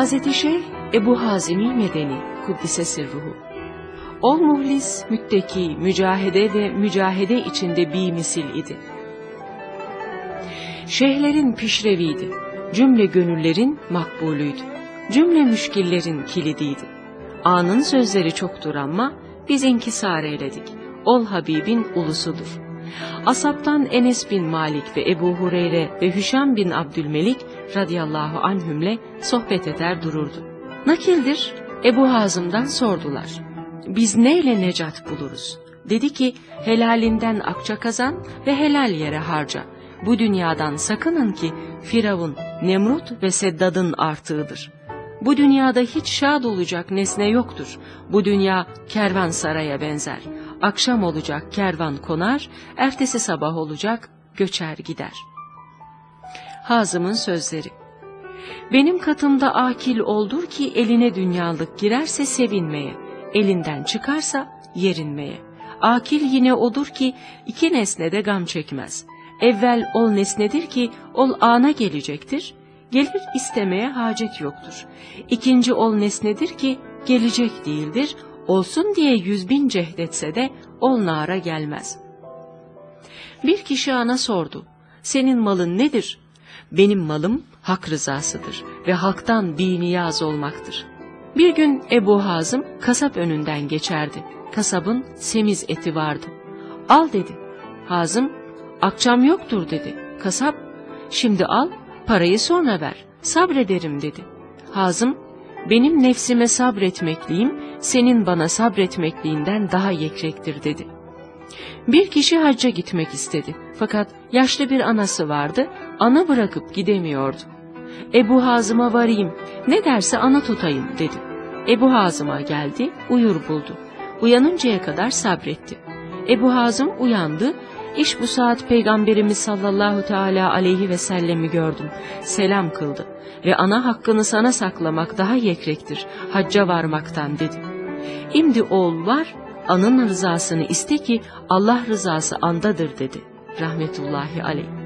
Hazreti Şeyh Ebu Hazimi Medeni Kuddise Sirruhu Ol muhlis, mütteki, mücahede ve mücahede içinde bir misil idi. Şeyhlerin pişreviydi, cümle gönüllerin makbulüydü, cümle müşkillerin kilidiydi. Anın sözleri çoktur ama biz inkisar eyledik. Ol Habibin ulusudur. Asaptan Enes bin Malik ve Ebu Hureyre ve Hüşam bin Abdülmelik radıyallahu anhümle sohbet eder dururdu. Nakildir Ebu Hazım'dan sordular. Biz neyle necat buluruz? Dedi ki helalinden akça kazan ve helal yere harca. Bu dünyadan sakının ki Firavun, Nemrut ve Seddad'ın artığıdır. Bu dünyada hiç şad olacak nesne yoktur. Bu dünya kervansaraya benzer. Akşam olacak kervan konar, ertesi sabah olacak göçer gider. Hazım'ın sözleri Benim katımda akil oldur ki eline dünyalık girerse sevinmeye, elinden çıkarsa yerinmeye. Akil yine odur ki iki nesnede gam çekmez. Evvel ol nesnedir ki ol ana gelecektir, gelir istemeye hacet yoktur. İkinci ol nesnedir ki gelecek değildir, olsun diye yüz bin cehdetse de ol nara gelmez. Bir kişi ana sordu, senin malın nedir? Benim malım hak rızasıdır ve halktan bir niyaz olmaktır. Bir gün Ebu Hazım kasap önünden geçerdi. Kasabın semiz eti vardı. Al dedi. Hazım, akçam yoktur dedi. Kasap, şimdi al, parayı sonra ver, sabrederim dedi. Hazım, benim nefsime sabretmekliyim, senin bana sabretmekliğinden daha yekrektir dedi. Bir kişi hacca gitmek istedi. Fakat yaşlı bir anası vardı, ana bırakıp gidemiyordu. Ebu Hazım'a varayım, ne derse ana tutayım dedi. Ebu Hazım'a geldi, uyur buldu. Uyanıncaya kadar sabretti. Ebu Hazım uyandı, İş bu saat Peygamberimiz sallallahu teala aleyhi ve sellemi gördüm. Selam kıldı ve ana hakkını sana saklamak daha yekrektir, hacca varmaktan dedi. İmdi oğul var, anın rızasını iste ki Allah rızası andadır dedi. Rahmetullahi aleyh.